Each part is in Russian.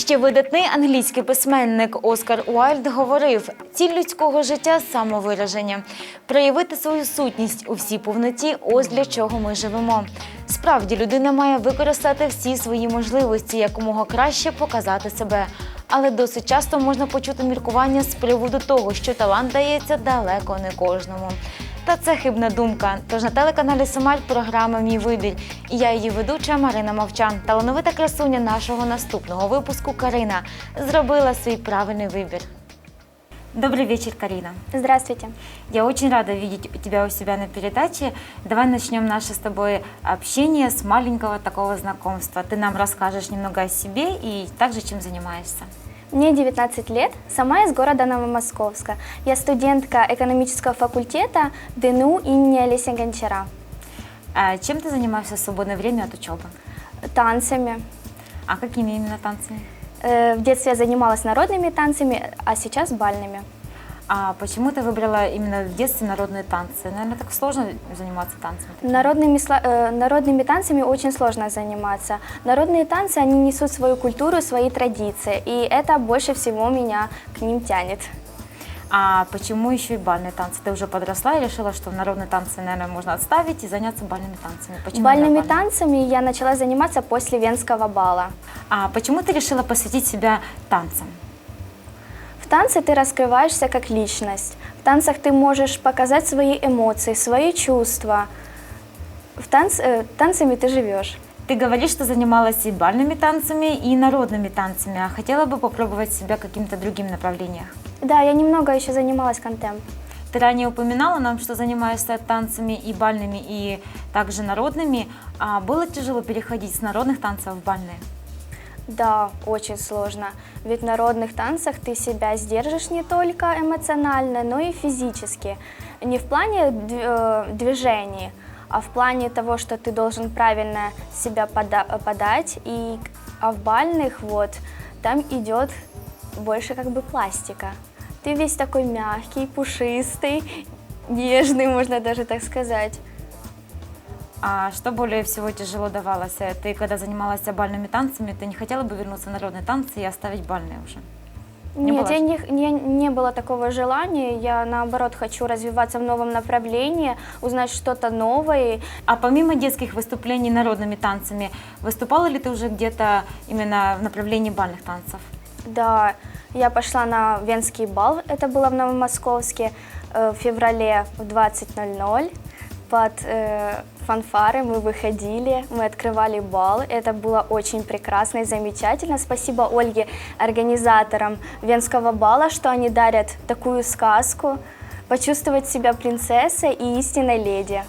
Ще видатний англійський письменник Оскар Уайльд говорив: ціль людського життя самовираження, проявити свою сутність у всій повноті. Ось для чого ми живемо. Справді, людина має використати всі свої можливості, якомога краще показати себе. Але досить часто можна почути міркування з приводу того, що талант дається далеко не кожному. Та це хибна думка. Тож на телеканалі Сомаль програма Мій вибір. І я її ведуча Марина Мовчан. Талановита красуня нашого наступного випуску Карина зробила свій правильний вибір. Добрый вечер, Карина. Здравствуйте. Я очень рада видеть тебя у себя на передаче. Давай начнем наше с тобой общение с маленького такого знакомства. Ты нам расскажешь немного о себе и также чем занимаешься. Мне 19 лет, сама из города Новомосковска. Я студентка экономического факультета ДНУ имени Олеся Гончара. А чем ты занимаешься в свободное время от учебы? Танцами. А какими именно танцами? Э, В детстве я занималась народными танцами, а сейчас бальными. А почему ты выбрала именно в детстве народные танцы? Наверное, так сложно заниматься танцами. Народными, э, народными танцами очень сложно заниматься. Народные танцы, они несут свою культуру, свои традиции, и это больше всего меня к ним тянет. А почему еще и бальные танцы? Ты уже подросла и решила, что народные танцы, наверное, можно отставить и заняться бальными танцами. Почему бальными? танцами я начала заниматься после Венского бала. А почему ты решила посвятить себя танцам? В танце ты раскрываешься как личность. В танцах ты можешь показать свои эмоции, свои чувства. В танц, э, танцами ты живешь. Ты говоришь, что занималась и бальными танцами, и народными танцами, а хотела бы попробовать себя каким-то другим направлениях. Да, я немного еще занималась контемп. Ты ранее упоминала нам, что занимаешься танцами и бальными, и также народными. А было тяжело переходить с народных танцев в бальные? Да, очень сложно. Ведь в народных танцах ты себя сдержишь не только эмоционально, но и физически. Не в плане э, движений, а в плане того, что ты должен правильно себя пода- подать. И, а в бальных вот там идет больше как бы пластика. Ты весь такой мягкий, пушистый, нежный, можно даже так сказать. А что более всего тяжело давалось? Э, Ты, когда занималась бальными танцами, ты не хотела бы вернуться в народные танцы и оставить бальные уже? Не Нет, было я не, не, не было такого желания. Я наоборот хочу развиваться в новом направлении, узнать что-то новое. А помимо детских выступлений народными танцами, выступала ли ты уже где-то именно в направлении бальных танцев? Да, я пошла на Венский бал, это было в Новомосковске э, в феврале в 20.00. Под э, фанфары мы выходили, мы открывали бал. Это было очень прекрасно и замечательно. Спасибо Ольге, организаторам Венского бала, что они дарят такую сказку. Почувствовать себя принцессой и истинной леди.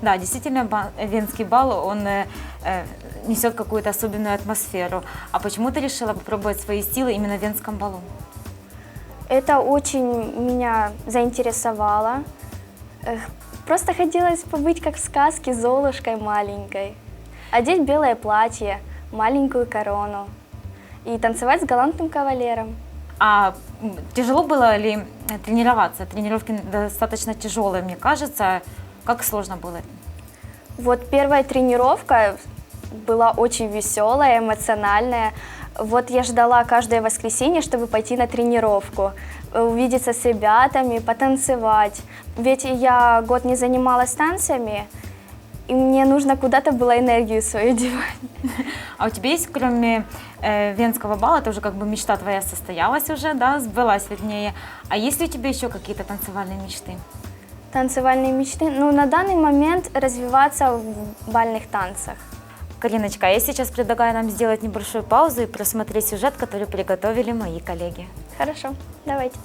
Да, действительно, венский бал, он э, э, несет какую-то особенную атмосферу. А почему ты решила попробовать свои силы именно в венском балу? Это очень меня заинтересовало. Просто хотелось побыть как в сказке Золушкой маленькой. Одеть белое платье, маленькую корону и танцевать с галантным кавалером. А тяжело было ли э, тренироваться? Тренировки достаточно тяжелые, мне кажется. Как сложно было? Вот первая тренировка была очень веселая, эмоциональная. Вот я ждала каждое воскресенье, чтобы пойти на тренировку, э, увидеться с ребятами, потанцевать. Ведь я год не занималась танцами, и мне нужно куда-то было энергию свою девать. А у тебя есть, кроме э, венского бала, это уже как бы мечта твоя состоялась уже, да, сбылась вернее. А есть ли у тебя еще какие-то танцевальные мечты? Танцевальные мечты. Ну, на данный момент развиваться в бальных танцах. Кариночка, а я сейчас предлагаю нам сделать небольшую паузу и просмотреть сюжет, который приготовили мои коллеги. Хорошо, давайте.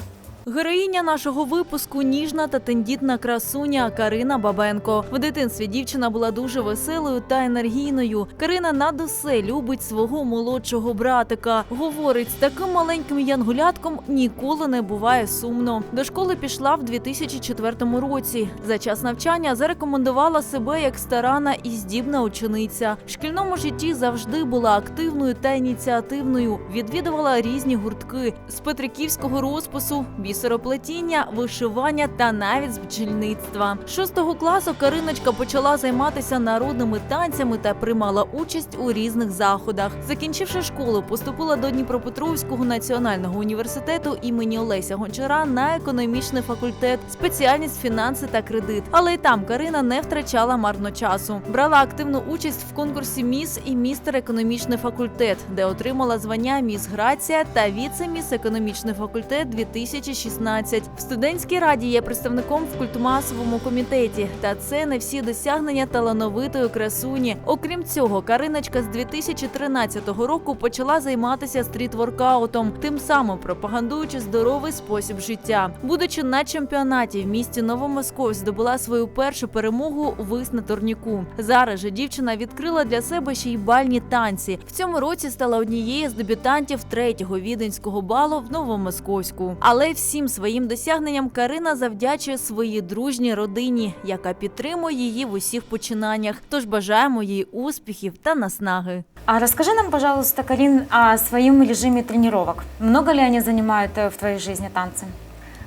Героїня нашого випуску ніжна та тендітна красуня Карина Бабенко. В дитинстві дівчина була дуже веселою та енергійною. Карина над усе любить свого молодшого братика. Говорить, з таким маленьким янгулятком ніколи не буває сумно. До школи пішла в 2004 році. За час навчання зарекомендувала себе як старана і здібна учениця. В шкільному житті завжди була активною та ініціативною. Відвідувала різні гуртки з петриківського розпису, бісероплетіння, вишивання та навіть з бджільництва. Шостого класу Кариночка почала займатися народними танцями та приймала участь у різних заходах. Закінчивши школу, поступила до Дніпропетровського національного університету імені Олеся Гончара на економічний факультет, спеціальність фінанси та кредит. Але й там Карина не втрачала марно часу. Брала активну участь в конкурсі Міс і містер економічний факультет, де отримала звання Міс Грація та віце-міс економічний факультет 2016. В студентській раді є представником в культмасовому комітеті. Та це не всі досягнення талановитої красуні. Окрім цього, Кариночка з 2013 року почала займатися стріт-воркаутом, тим самим пропагандуючи здоровий спосіб життя. Будучи на чемпіонаті в місті Новомосковськ, здобула свою першу перемогу вис на турніку. Зараз же дівчина відкрила для себе ще й бальні танці. В цьому році стала однією з дебютантів третього віденського балу в Новомосковську. Але всім своїм досягненням Карина завдячує своїй дружній родині, яка підтримує її в усіх починаннях. Тож бажаємо їй успіхів та наснаги. А расскажи нам, пожалуйста, Карин, о своем режиме тренировок. Много ли они занимают э, в твоей жизни танцы?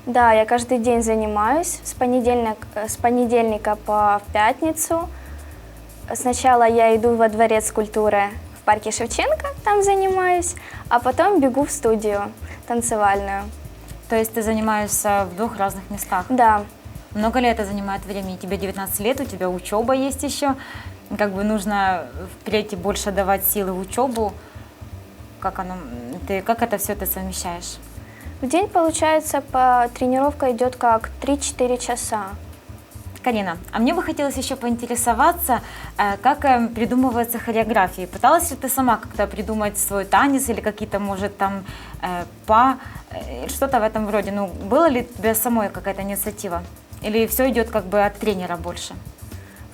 Да, я каждый день занимаюсь с, понедельник, э, с понедельника по пятницу. Сначала я иду во дворец культуры в парке Шевченко, там занимаюсь, а потом бегу в студию танцевальную. То есть ты занимаешься в двух разных местах. Да, Много ли это занимает времени? Тебе 19 лет, у тебя учеба есть еще. Как бы нужно впредь больше давать силы в учебу. Как, оно, ты, как это все ты совмещаешь? в день, получается, по тренировка идет как 3-4 часа. Карина, а мне бы хотелось еще поинтересоваться, э, как э, придумываются хореографии. Пыталась ли ты сама как-то придумать свой танец или какие-то, может, там э, па, что-то в этом роде? Ну, была ли у тебя самой какая-то инициатива? Или все идет как бы от тренера больше?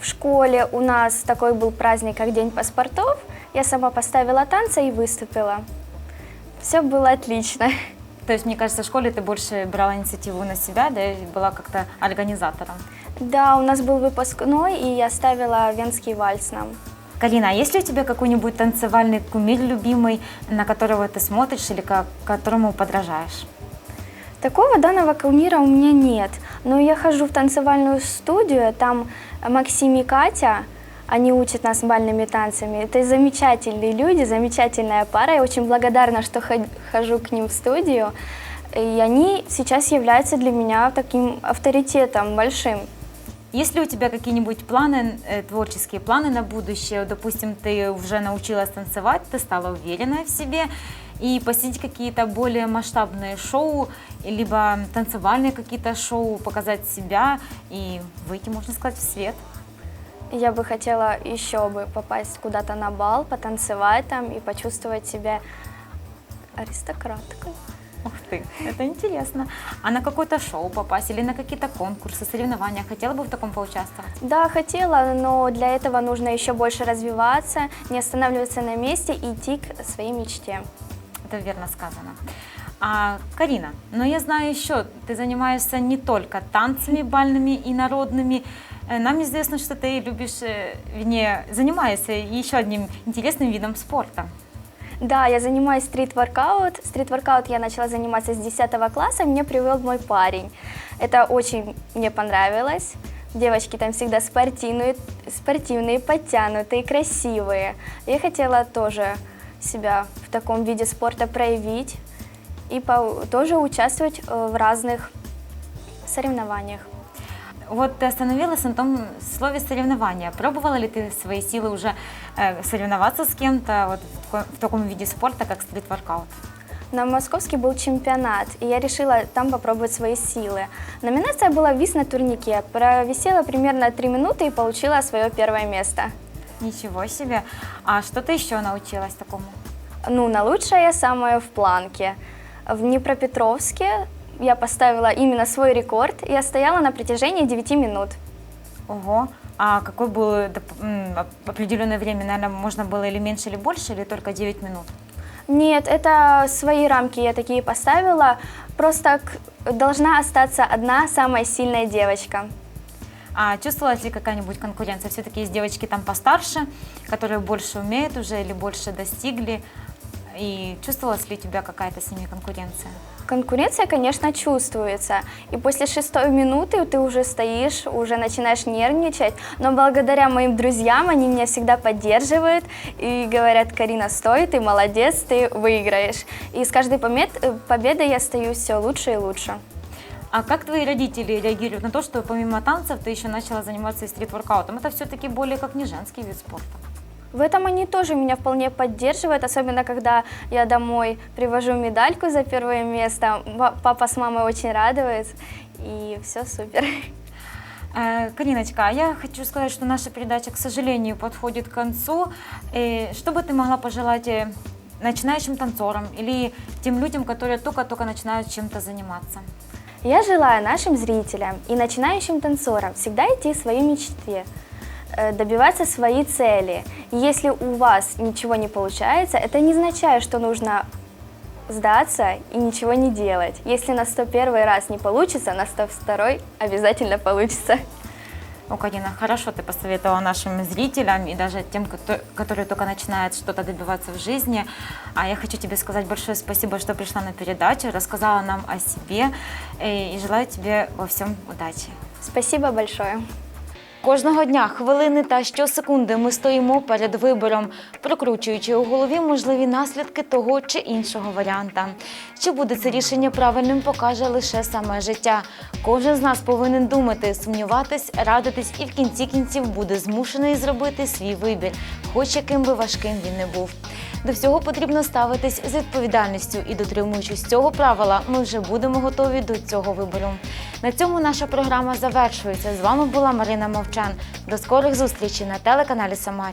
В школе у нас такой был праздник, как День паспортов. Я сама поставила танцы и выступила. Все было отлично. То есть, мне кажется, в школе ты больше брала инициативу на себя, да, и была как-то организатором. Да, у нас был выпускной, и я ставила венский вальс нам. Карина, а есть ли у тебя какой-нибудь танцевальный кумир любимый, на которого ты смотришь или ко- которому подражаешь? Такого данного кумира у меня нет. Но я хожу в танцевальную студию, там Максим и Катя, они учат нас бальными танцами. Это замечательные люди, замечательная пара. Я очень благодарна, что хожу к ним в студию. И они сейчас являются для меня таким авторитетом большим. Есть ли у тебя какие-нибудь планы, э, творческие планы на будущее? Допустим, ты уже научилась танцевать, ты стала уверенной в себе, и посетить какие-то более масштабные шоу, либо танцевальные какие-то шоу, показать себя и выйти, можно сказать, в свет. Я бы хотела еще бы попасть куда-то на бал, потанцевать там и почувствовать себя аристократкой. Ух ты, это интересно. А на какое-то шоу попасть или на какие-то конкурсы, соревнования? Хотела бы в таком поучаствовать? Да, хотела, но для этого нужно еще больше развиваться, не останавливаться на месте и идти к своей мечте. Это верно сказано. А, Карина, но я знаю еще, ты занимаешься не только танцами бальными и народными. Э, Нам известно, что ты любишь, э, вернее, занимаешься еще одним интересным видом спорта. Да, я занимаюсь стрит-воркаут. Стрит-воркаут я начала заниматься с 10 класса, меня привел мой парень. Это очень мне понравилось. Девочки там всегда спортивные, спортивные, подтянутые, красивые. Я хотела тоже себя в таком виде спорта проявить и по- тоже участвовать э, в разных соревнованиях. Вот ты остановилась на том слове соревнования. Пробовала ли ты свои силы уже соревноваться с кем-то вот в таком виде спорта, как стрит-воркаут? На Московский был чемпионат, и я решила там попробовать свои силы. Номинация была «Вис на турнике». Провисела примерно 3 минуты и получила свое первое место. Ничего себе. А что ты еще научилась такому? Ну, на лучшее я самое в планке. В Днепропетровске я поставила именно свой рекорд. Я стояла на протяжении 9 минут. Ого. А какой был доп- м, оп- определенное время, наверное, можно было или меньше, или больше, или только 9 минут? Нет, это свои рамки я такие поставила. Просто должна остаться одна самая сильная девочка. А чувствовалась ли какая-нибудь конкуренция? Все-таки есть девочки там постарше, которые больше умеют уже или больше достигли, И чувствовалась ли у тебя какая-то с ними конкуренция? Конкуренция, конечно, чувствуется. И после шестой минуты ты уже стоишь, уже начинаешь нервничать. Но благодаря моим друзьям они меня всегда поддерживают и говорят, Карина, стой, ты молодец, ты выиграешь. И с каждой э, победой я стою все лучше и лучше. А как твои родители реагируют на то, что помимо танцев ты еще начала заниматься и стрит-воркаутом? Это все-таки более как не женский вид спорта. В этом они тоже меня вполне поддерживают, особенно когда я домой привожу медальку за первое место. Папа с мамой очень радуются, и все супер. Э, Кариночка, а я хочу сказать, что наша передача, к сожалению, подходит к концу. Э, Что бы ты могла пожелать э, начинающим танцорам или тем людям, которые только-только начинают чем-то заниматься? Я желаю нашим зрителям и начинающим танцорам всегда идти к своей мечте, добиваться своей цели. Если у вас ничего не получается, это не означает, что нужно сдаться и ничего не делать. Если на 101 раз не получится, на 102 обязательно получится. Ну, Карина, хорошо ты посоветовала нашим зрителям и даже тем, кто- которые только начинают что-то добиваться в жизни. А я хочу тебе сказать большое спасибо, что пришла на передачу, рассказала нам о себе э, и желаю тебе во всем удачи. Спасибо большое. Кожного дня, хвилини та щосекунди ми стоїмо перед вибором, прокручуючи у голові можливі наслідки того чи іншого варіанта. Чи буде це рішення правильним, покаже лише саме життя. Кожен з нас повинен думати, сумніватись, радитись і в кінці кінців буде змушений зробити свій вибір, хоч яким би важким він не був. До всього потрібно ставитись з відповідальністю і дотримуючись цього правила, ми вже будемо готові до цього вибору. На цьому наша програма завершується. З вами була Марина Мовчан. До скорих зустрічей на телеканалі Самар.